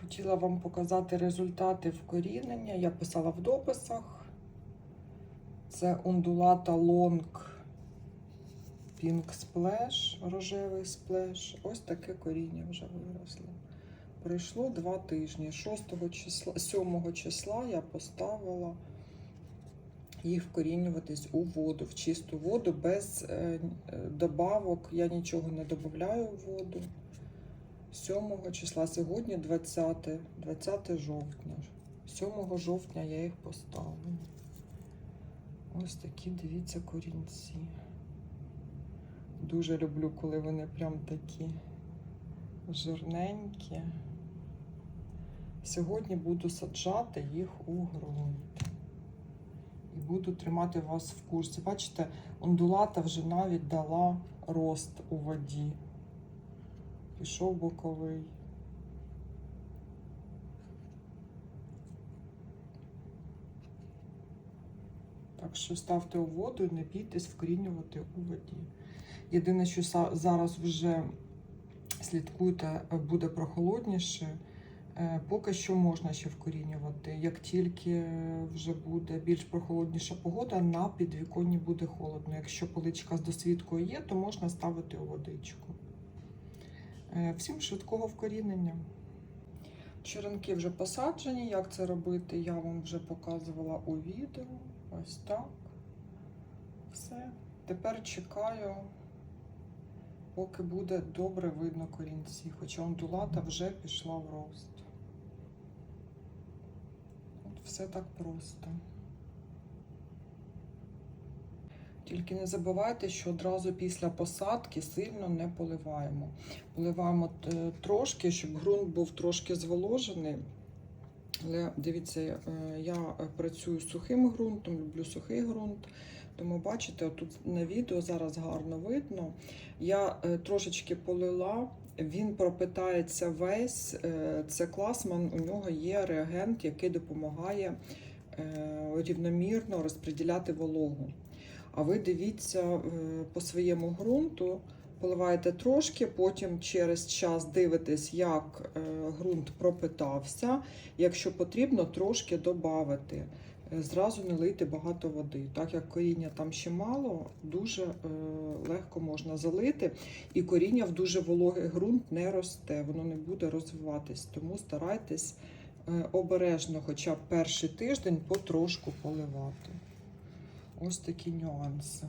Хотіла вам показати результати вкорінення. Я писала в дописах. Це ундулата лонг Pink Splash, рожевий сплеш. Ось таке коріння вже виросло. Пройшло два тижні. 6 числа, 7 числа я поставила їх вкорінюватись у воду, в чисту воду, без е, е, добавок. Я нічого не додаю в воду. 7 числа, сьогодні 20, 20 жовтня. 7 жовтня я їх поставила. Ось такі, дивіться, корінці. Дуже люблю, коли вони прям такі жирненькі. Сьогодні буду саджати їх у ґрунт. І буду тримати вас в курсі. Бачите, ондулата вже навіть дала рост у воді. Пішов боковий. Так що ставте у воду і не бійтесь вкорінювати у воді. Єдине, що зараз вже слідкуйте, буде прохолодніше. Е, Поки що можна ще вкорінювати. Як тільки вже буде більш прохолодніша погода, на підвіконні буде холодно. Якщо поличка з досвідкою є, то можна ставити у водичку. Е, Всім швидкого вкорінення. Черенки вже посаджені. Як це робити, я вам вже показувала у відео. Ось так. Все. Тепер чекаю, поки буде добре видно корінці, хоча ондулата вже пішла в рост. От все так просто. Тільки не забувайте, що одразу після посадки сильно не поливаємо. Поливаємо е, трошки, щоб ґрунт був трошки зволожений. Але дивіться, е, я працюю з сухим ґрунтом, люблю сухий ґрунт. Тому бачите, тут на відео зараз гарно видно. Я е, трошечки полила, він пропитається весь. Це класман, у нього є реагент, який допомагає рівномірно розподіляти вологу. А ви дивіться е, по своєму ґрунту, поливаєте трошки, потім через час дивитесь, як е, ґрунт пропитався. Якщо потрібно, трошки додати. Зразу не лийте багато води. Так як коріння там ще мало, дуже е, легко можна залити, і коріння в дуже вологий ґрунт не росте, воно не буде розвиватись. Тому старайтесь е, обережно, хоча б перший тиждень потрошку поливати. Ось такі нюанси.